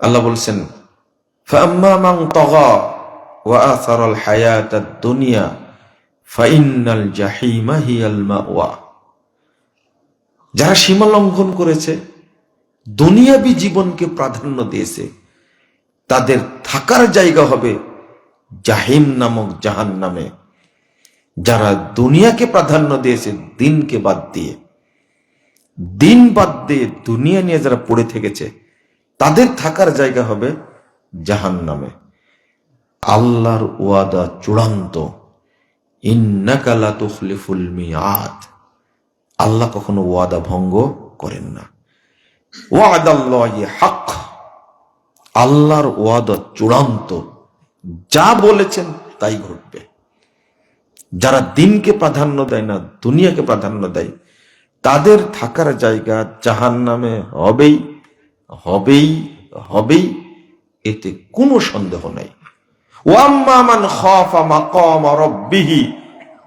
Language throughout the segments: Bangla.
আল্লাহ বলছেন যারা সীমা লঙ্ঘন করেছে, দুনিয়াবি জীবনকে প্রাধান্য দিয়েছে, তাদের থাকার জায়গা হবে জাহিম নামক জাহান নামে যারা দুনিয়াকে প্রাধান্য দিয়েছে দিনকে বাদ দিয়ে। দিন বাদ দিয়ে দুনিয়া নিয়ে যারা পড়ে থেকেছে তাদের থাকার জায়গা হবে জাহান নামে আল্লাহর ওয়াদা চূড়ান্ত। ইন্নাকালা তুখলিফুল মিয়াদ। আল্লাহ কখনো ওয়াদা ভঙ্গ করেন না। হক আল্লাহর ওয়াদা চূড়ান্ত। যা বলেছেন তাই ঘটবে। যারা দিনকে প্রাধান্য দেয় না, দুনিয়াকে প্রাধান্য দেয়, তাদের থাকার জায়গা জাহান নামে হবেই। হবেই হবেই, এতে কোনো সন্দেহ নাই। ওয়াম্মা মান খাফা মাকাম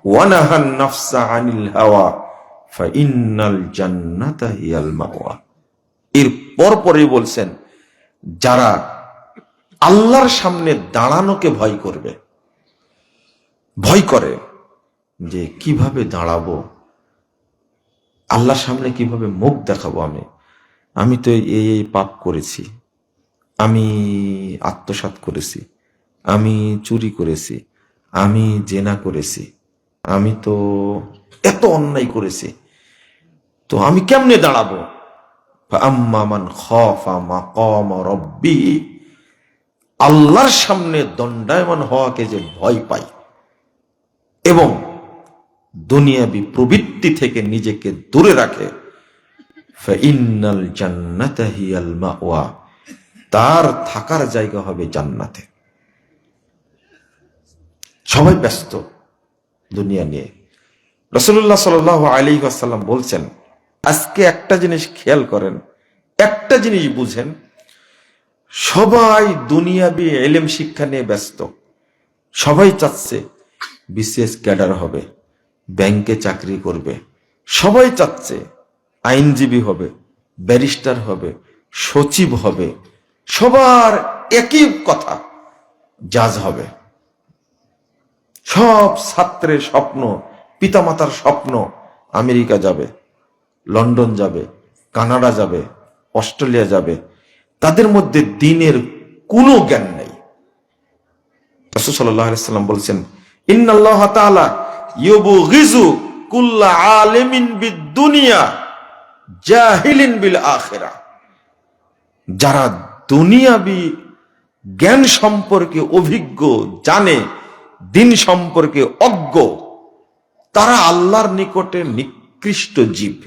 ওয়া নাহান নাফসা বলছেন, যারা আল্লাহর সামনে দাঁড়ানোকে ভয় করবে, ভয় করে যে কীভাবে দাঁড়াবো, আল্লাহর সামনে কীভাবে মুখ দেখাবো আমি আমি তো এই এই পাপ করেছি। আমি আত্মসাৎ করেছি। আমি চুরি করেছি। আমি জেনা করেছি। আমি তো এত অন্যায় করেছি। তো আমি কেমনে দাঁড়াবো? আল্লাহর সামনে দণ্ডায়মান হওয়াকে যে ভয় পাই এবং দুনিয়াবি প্রবৃত্তি থেকে নিজেকে দূরে রাখে হিয়াল তার থাকার জায়গা হবে জান্নাতে। সবাই ব্যস্ত দুনিয়া নিয়ে। রসুল্লাহ সাল আলী আসাল্লাম বলছেন, আজকে একটা জিনিস খেয়াল করেন, একটা জিনিস বুঝেন, সবাই দুনিয়াবি এলেম শিক্ষা নিয়ে ব্যস্ত। সবাই চাচ্ছে বিশেষ ক্যাডার হবে, ব্যাংকে চাকরি করবে। সবাই চাচ্ছে আইনজীবী হবে, ব্যারিস্টার হবে, সচিব হবে, সবার একই কথা, জাজ হবে। সব ছাত্রের স্বপ্ন, পিতামাতার স্বপ্ন, আমেরিকা যাবে, লন্ডন যাবে, কানাডা যাবে, অস্ট্রেলিয়া যাবে। তাদের মধ্যে দিনের কোনো জ্ঞান নেই। রাসূল সাল্লাল্লাহু আলাইহি সাল্লাম বলছেন, ইন্নাল্লাহ তাআলা ইউবগিজু কুল্লা আলিমিন বিদ-দুনিয়া। জাহিলিন বিল আখিরা। যারা দুনিয়াবি জ্ঞান সম্পর্কে অভিজ্ঞ, জানে, দিন সম্পর্কে অজ্ঞ, তারা আল্লাহর নিকটে নিকৃষ্ট জীব।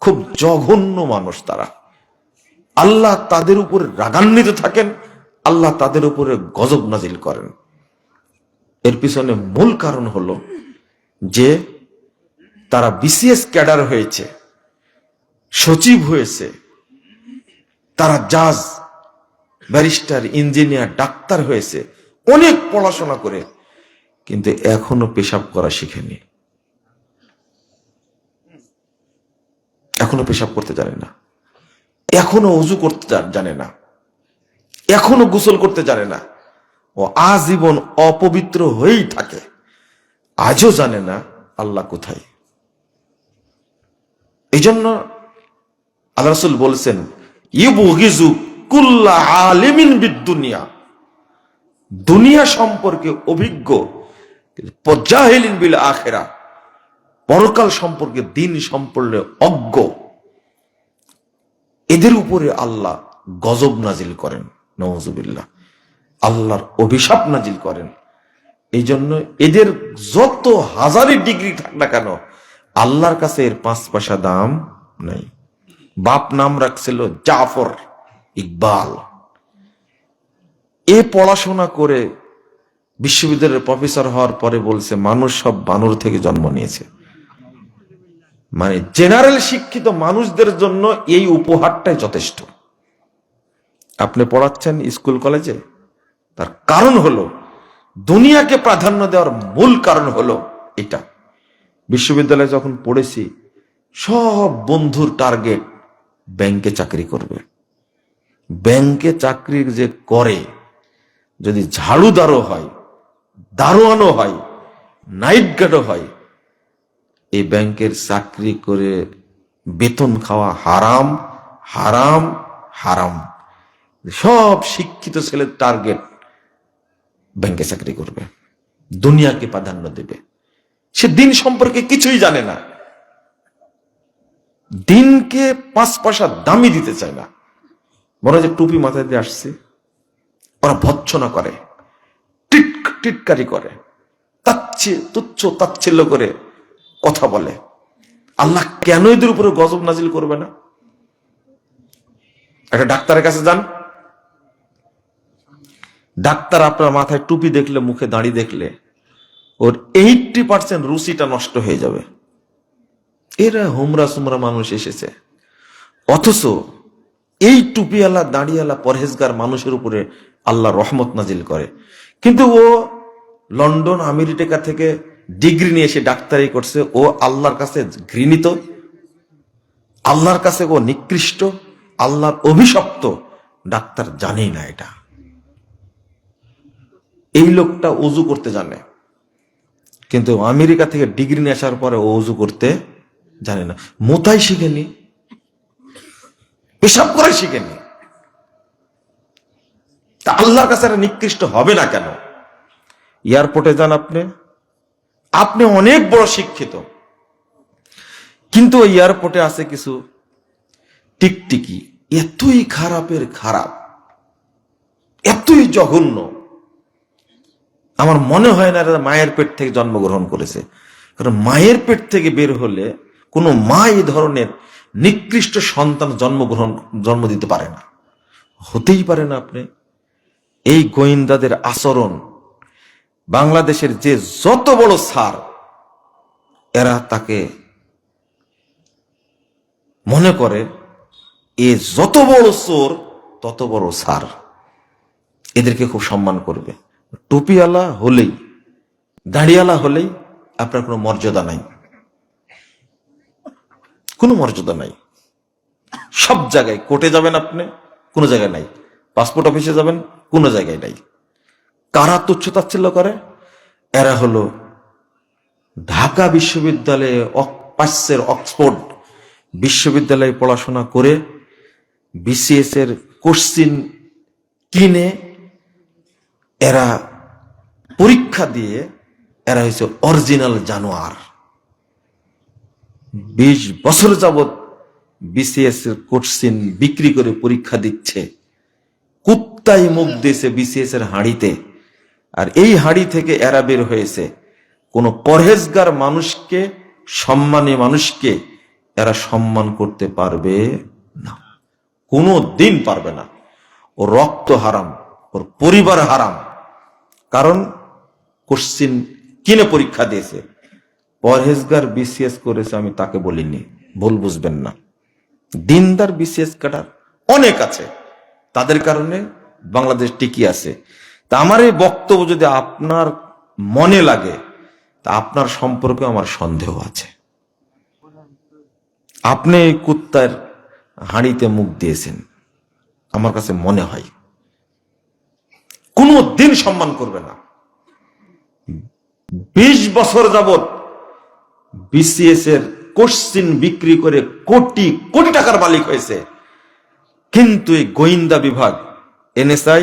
খুব জঘন্য মানুষ তারা। আল্লাহ তাদের উপরে রাগান্বিত থাকেন, আল্লাহ তাদের উপরে গজব নাজিল করেন। এর পিছনে মূল কারণ হলো যে তারা বিসিএস ক্যাডার হয়েছে। সচিব হয়েছে। তারা জাজ, ব্যারিস্টার, ইঞ্জিনিয়ার, ডাক্তার হয়েছে। অনেক পড়াশোনা করে, কিন্তু এখনও পেশাব করা শিখেনি। এখনও পেশাব করতে জানে না। এখনও অজু করতে জানে না। এখনও গোসল করতে জানে না। ও আজীবন অপবিত্র হয়েই থাকে। আজও জানে না আল্লাহ কোথায়। এই জন্য আল্লাহ রসুল বলছেন ইবুগিজু কুল্লা আলিমিন বিদ্দুনিয়া। দুনিয়া সম্পর্কে অভিজ্ঞ পজাহিলিন বিল আখেরা, পরকাল সম্পর্কে দিন সম্পর্কে অজ্ঞ, এদের উপরে আল্লাহ গজব নাজিল করেন, নওয়াজুবিল্লাহ। আল্লাহর অভিশাপ নাজিল করেন। এই জন্য এদের যত হাজারি ডিগ্রি থাক না কেন, আল্লাহর কাছে এর পাঁচ পয়সা দাম নাই। বাপ নাম রাখছিল জাফর ইকবাল। এ পড়াশোনা করে বিশ্ববিদ্যালয়ের প্রফেসর হওয়ার পরে বলছে, মানুষ সব বানর থেকে জন্ম নিয়েছে। মানে জেনারেল শিক্ষিত মানুষদের জন্য এই উপহারটাই যথেষ্ট। আপনি পড়াচ্ছেন স্কুল কলেজে? তার কারণ হলো, দুনিয়াকে প্রাধান্য দেওয়ার মূল কারণ হলো এটা। বিশ্ববিদ্যালয়ে যখন পড়েছি, সব বন্ধুর টার্গেট ব্যাংকে চাকরি করবে। ব্যাংকে চাকরি যে করে, যদি ঝাড়ু ঝাড়ুদারও হয়, দারোয়ানও হয় নাইট গার্ডও হয়, এই ব্যাংকের চাকরি করে বেতন খাওয়া হারাম হারাম হারাম। সব শিক্ষিত ছেলের টার্গেট, ব্যাংকে চাকরি করবে। দুনিয়াকে প্রাধান্য দেবে। সে দিন সম্পর্কে কিছুই জানে না। দিনকে পাঁচ পয়সা দামি দিতে চায় না। হয় যে টুপি মাথায় দিয়ে আসছে। ওরা ভৎসনা করে টিট টিটকারি করে, তাচ্ছে, তুচ্ছ, তাচ্ছিল্য করে কথা বলে। আল্লাহ কেন এদের উপরে গজব নাজিল করবে না? একটা ডাক্তারের কাছে যান। ডাক্তার আপনার মাথায় টুপি দেখলে, মুখে দাঁড়ি দেখলে, ওর এইটটি পার্সেন্ট রুচিটা নষ্ট হয়ে যাবে। এরা হুমরা সুমরা মানুষ এসেছে। অথচ এই টুপিওয়ালা দাঁড়িয়ালা পরহেজগার মানুষের উপরে আল্লাহ রহমত নাজিল করে। কিন্তু ও লন্ডন, আমেরিকা থেকে ডিগ্রি নিয়ে এসে ডাক্তারি করছে। ও আল্লাহর কাছে ঘৃণিত, আল্লাহর কাছে ও নিকৃষ্ট, আল্লাহর অভিশপ্ত ডাক্তার জানেই না এটা। এই লোকটা উজু করতে জানে। কিন্তু আমেরিকা থেকে ডিগ্রি নিয়ে আসার পরে ও উজু করতে জানে না। মোতাই শিখেনি পেশাব করে শিখেনি তা আল্লাহর কাছে এটা নিকৃষ্ট হবে না কেন? এয়ারপোর্টে যান আপনি। আপনি অনেক বড় শিক্ষিত। কিন্তু এয়ারপোর্টে আছে কিছু টিকটিকি। এতই খারাপের খারাপ। এতই জঘন্য। আমার মনে হয় না মায়ের পেট থেকে জন্মগ্রহণ করেছে। কারণ মায়ের পেট থেকে বের হলে কোনো মা এই ধরনের নিকৃষ্ট সন্তান জন্মগ্রহণ, জন্ম দিতে পারে না। হতেই পারে না আপনি। এই গোয়েন্দাদের আচরণ, বাংলাদেশের যে যত বড় সার, এরা তাকে মনে করে, এ যত বড় চোর, তত বড় সার। এদেরকে খুব সম্মান করবে। টুপিওয়ালা হলেই দাঁড়িয়ালা হলেই আপনার কোনো মর্যাদা নাই। কোনো মর্যাদা নাই। সব জায়গায় কোর্টে যাবেন আপনি, কোনো জায়গায় নাই। পাসপোর্ট অফিসে যাবেন, কোনো জায়গায় নাই। কারা তুচ্ছ তাচ্ছিল্য করে? এরা হলো ঢাকা বিশ্ববিদ্যালয়ে পাশ্চের অক্সফোর্ড বিশ্ববিদ্যালয়ে পড়াশোনা করে বিসিএস এর কোশ্চিন কিনে এরা পরীক্ষা দিয়ে এরা হয়েছে অরিজিনাল জানোয়ার। বিশ বছর যাবৎ বিসিএস এর কোশ্চিন বিক্রি করে পরীক্ষা দিচ্ছে। কুত্তাই মুখ দিয়েছে বিসিএস এর হাঁড়িতে। আর এই হাঁড়ি থেকে এরা বের হয়েছে। কোন পরহেজগার মানুষকে, সম্মানী মানুষকে এরা সম্মান করতে পারবে না। কোনো দিন পারবে না। ও রক্ত হারাম, ওর পরিবার হারাম। কারণ কোশ্চিন কিনে পরীক্ষা দিয়েছে। পরহেজগার বিসিএস করেছে, আমি তাকে বলিনি। ভুল বুঝবেন না। দিনদার বিসিএস কাটার অনেক আছে। তাদের কারণে বাংলাদেশ টিকি আছে। তা আমার এই বক্তব্য যদি আপনার মনে লাগে, তা আপনার সম্পর্কে আমার সন্দেহ আছে। আপনি এই কুত্তার হাঁড়িতে মুখ দিয়েছেন। আমার কাছে মনে হয়, কোনো দিন সম্মান করবে না। বিশ বছর যাবত বিসিএস এর কোশ্চিন বিক্রি করে কোটি কোটি টাকার মালিক হয়েছে। কিন্তু এই গোয়েন্দা বিভাগ এনএসআই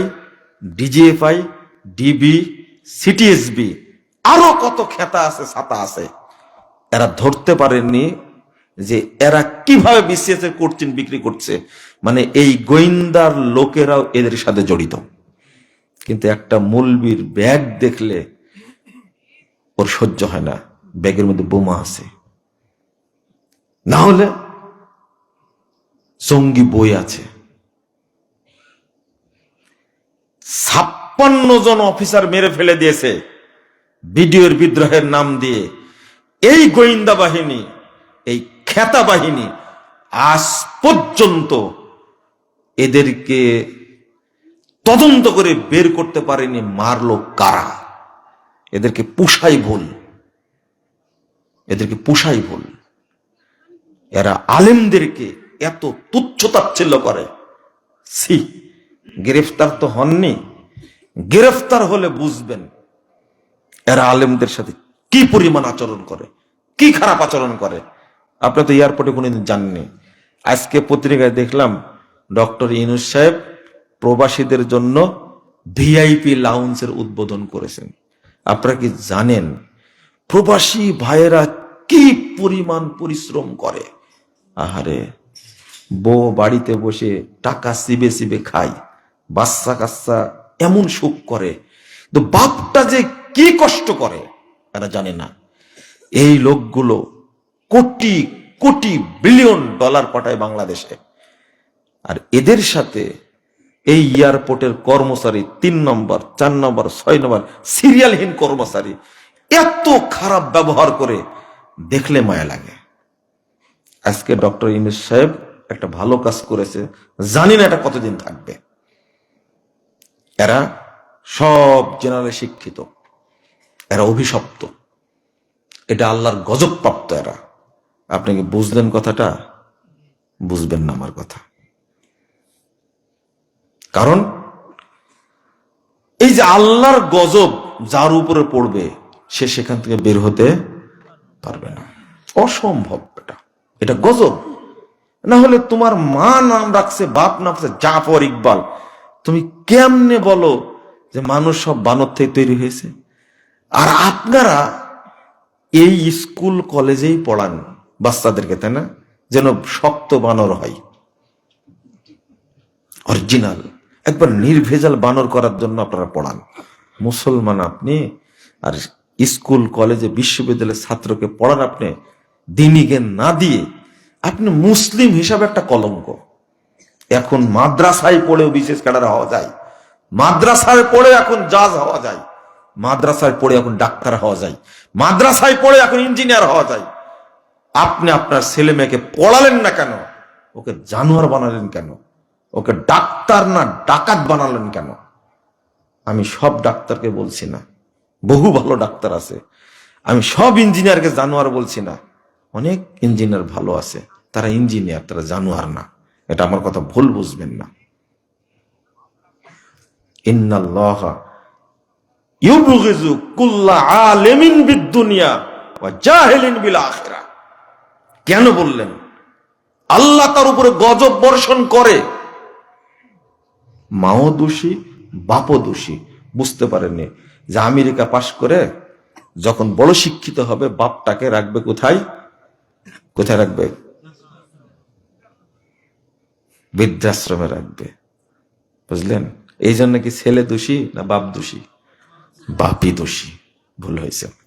ডিজিএফআই ডিবি সিটিএসবি আরও কত খেতা আছে, ছাতা আছে। এরা ধরতে পারেননি যে এরা কীভাবে বিসিএস এর কোশ্চিন বিক্রি করছে। মানে এই গোয়েন্দার লোকেরাও এদের সাথে জড়িত। কিন্তু একটা মূলবীর ব্যাগ দেখলে ওর সহ্য হয় না। ব্যাগের মধ্যে বোমা আছে। না হলে জঙ্গি বই আছে। ছাপ্পান্ন জন অফিসার মেরে ফেলে দিয়েছে বিডিওর বিদ্রোহের নাম দিয়ে। এই গোয়েন্দা বাহিনী, এই খেতা বাহিনী আজ পর্যন্ত এদেরকে তদন্ত করে বের করতে পারেনি মারলো কারা? এদেরকে পুষাই ভুল। এদেরকে পুষাই ভুল। এরা আলেমদেরকে এত তুচ্ছ তাচ্ছিল্য করে। সি গ্রেফতার তো হননি। গ্রেফতার হলে বুঝবেন এরা আলেমদের সাথে কি পরিমাণ আচরণ করে, কি খারাপ আচরণ করে। আপনি তো এয়ারপোর্টে কোনোদিন জাননি আজকে পত্রিকায় দেখলাম ডক্টর ইনুস সাহেব প্রবাসীদের জন্য ভিআইপি লাউন্সের উদ্বোধন করেছেন। আপনারা কি জানেন প্রবাসী ভাইয়েরা কি পরিমাণ পরিশ্রম করে? আহারে, বউ বাড়িতে বসে টাকা সিবে সিবে খায়, বাচ্চা কাচ্চা এমন সুখ করে, তো বাপটা যে কি কষ্ট করে, এরা জানে না। এই লোকগুলো কোটি কোটি বিলিয়ন ডলার পাঠায় বাংলাদেশে। আর এদের সাথে এই এয়ারপোর্টের কর্মচারী তিন নম্বর, চার নম্বর, ছয় নম্বর, সিরিয়ালহীন কর্মচারী এত খারাপ ব্যবহার করে দেখলে মায়া লাগে। আজকে ডক্টর ইনুস সাহেব একটা ভালো কাজ করেছে, জানি না এটা কতদিন থাকবে। এরা সব জেনারেল শিক্ষিত, এরা অভিশপ্ত। এটা আল্লাহর গজব প্রাপ্ত এরা। আপনি কি বুঝলেন কথাটা? বুঝবেন না আমার কথা। কারণ এই যে আল্লাহর গজব যার উপরে পড়বে সে সেখান থেকে বের হতে পারবে না। অসম্ভব এটা এটা গজব। না হলে তোমার মা নাম রাখছে, বাপ নাম রাখছে, জাফর ইকবাল। তুমি কেমনে বলো যে মানুষ সব বানর থেকে তৈরি হয়েছে? আর আপনারা এই স্কুল কলেজেই পড়ান বাচ্চাদেরকে, তাই না? যেন শক্ত বানর হয়। অরিজিনাল। একবার নির্ভেজাল বানর করার জন্য আপনারা পড়ান। মুসলমান আপনি আর স্কুল, কলেজে, বিশ্ববিদ্যালয়ের ছাত্রকে পড়ান আপনি দিনী জ্ঞান না দিয়ে আপনি মুসলিম হিসাবে একটা কলঙ্ক। এখন মাদ্রাসায় পড়েও বিশেষ ক্যাডার হওয়া যায়। মাদ্রাসায় পড়ে এখন জাজ হওয়া যায়। মাদ্রাসায় পড়ে এখন ডাক্তার হওয়া যায়। মাদ্রাসায় পড়ে এখন ইঞ্জিনিয়ার হওয়া যায়। আপনি আপনার ছেলে মেয়েকে পড়ালেন না কেন? ওকে জানোয়ার বানালেন কেন? ওকে ডাক্তার না ডাকাত বানালেন কেন? আমি সব ডাক্তারকে বলছি না। বহু ভালো ডাক্তার আছে। আমি সব ইঞ্জিনিয়ারকে জানোয়ার বলছি না। অনেক ইঞ্জিনিয়ার ভালো আছে। তারা ইঞ্জিনিয়ার, তারা জানোয়ার না। এটা আমার কথা ভুল বুঝবেন না। কেন বললেন? আল্লাহ তার উপরে গজব বর্ষণ করে। মাও দোষী, বাপও দোষী, বুঝতে পারেননি। যে আমেরিকা পাশ করে যখন বড় শিক্ষিত হবে, বাপটাকে রাখবে কোথায়? কোথায় রাখবে? বৃদ্ধাশ্রমে রাখবে। বুঝলেন? এই জন্য কি ছেলে দোষী না বাপ দোষী? বাপি দোষী। ভুল হয়েছে।